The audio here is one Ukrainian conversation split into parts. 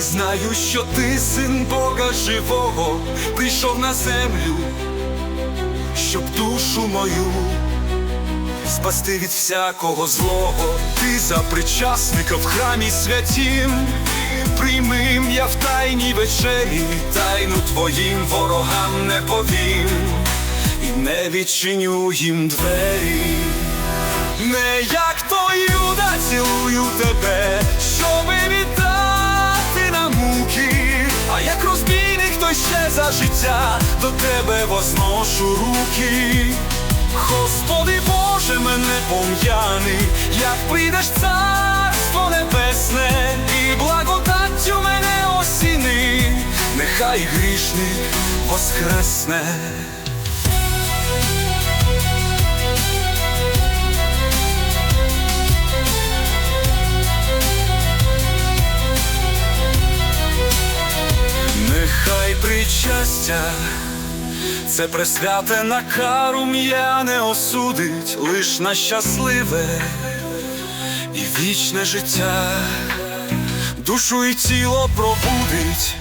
визнаю, що ти син Бога живого, прийшов на землю, щоб душу мою спасти від всякого злого, ти за причасника в храмі святім, прийми ім'я в тайній вечері, тайну твоїм ворогам не повім, і не відчиню їм двері. Не як цілую тебе, щоби віддати на муки, а як розбійник, то ще за життя до тебе возношу руки. Господи Боже, мене пом'яни, як прийдеш царство небесне, і благодаттю мене осіни, нехай грішник воскресне. Причастя, це пресвяте на кару м'я не осудить, лиш на щасливе і вічне життя, душу і тіло пробудить,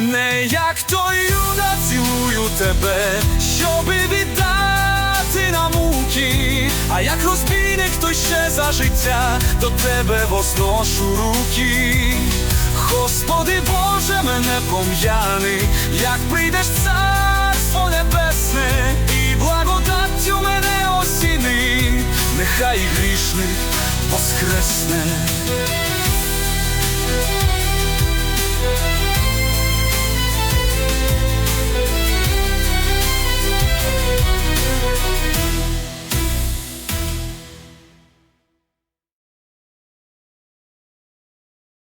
не як той юда цілую тебе, щоби віддати на муки, а як розбійник, то ще за життя до тебе возношу руки небом яни, як прийдеш в царство небесне, і благодать у мене осіни, нехай грішник воскресне.